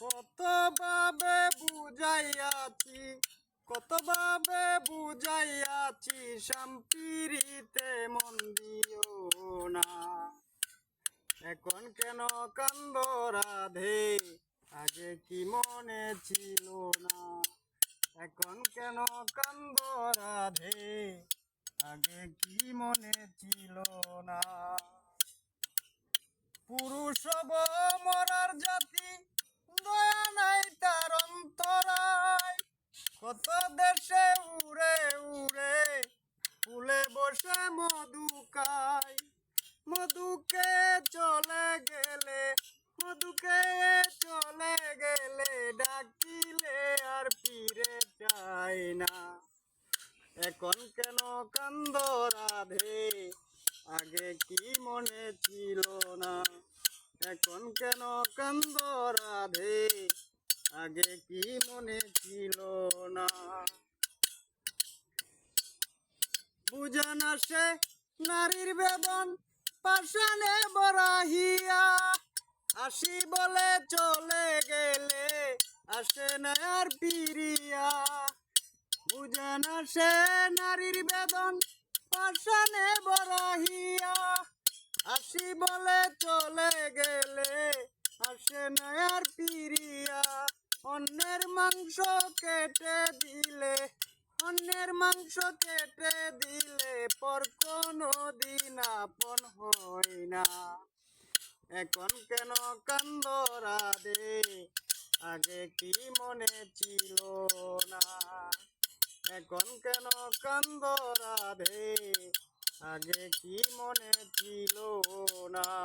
কতভাবে বুঝাইয়াছি কতভাবে বুঝাইয়াছি শাম্পিরিতে মন দিও না। এখন কেন কান্দ রাধে, আগে কি মনে ছিল না? এখন কেন কান্দ রাধে, আগে কি মনে কত দেশে উড়ে উড়ে ফুলে বসে মধু খায় মধুকে চলে গেলে, মধুকে চলে গেলে ডাকিলে আর ফিরে চাই না। এখন কেন কান্দ রাধে? আগে কি মনে ছিল না? এখন কেন কান্দ রাধে? আগে কি মনে ছিল না? বুঝান সে নারীর বেদন পাশানে বরাহিয়া। আসি বলে চলে গেলে আসে না আর পিরিয়া। বুঝান সে নারীর বেদন পাশানে বরাহিয়া। আসি বলে চলে গেলে আসে না আর পিরিয়া অন্যের মাংস কেটে দিলে, অন্যের মাংস কেটে দিলে পর কোনো দিন আপন হয় না। এখন কেন কান্দ রাধে? আগে কি মনে ছিল না? এখন কেন কান্দ রাধে? আগে কি মনে ছিল না?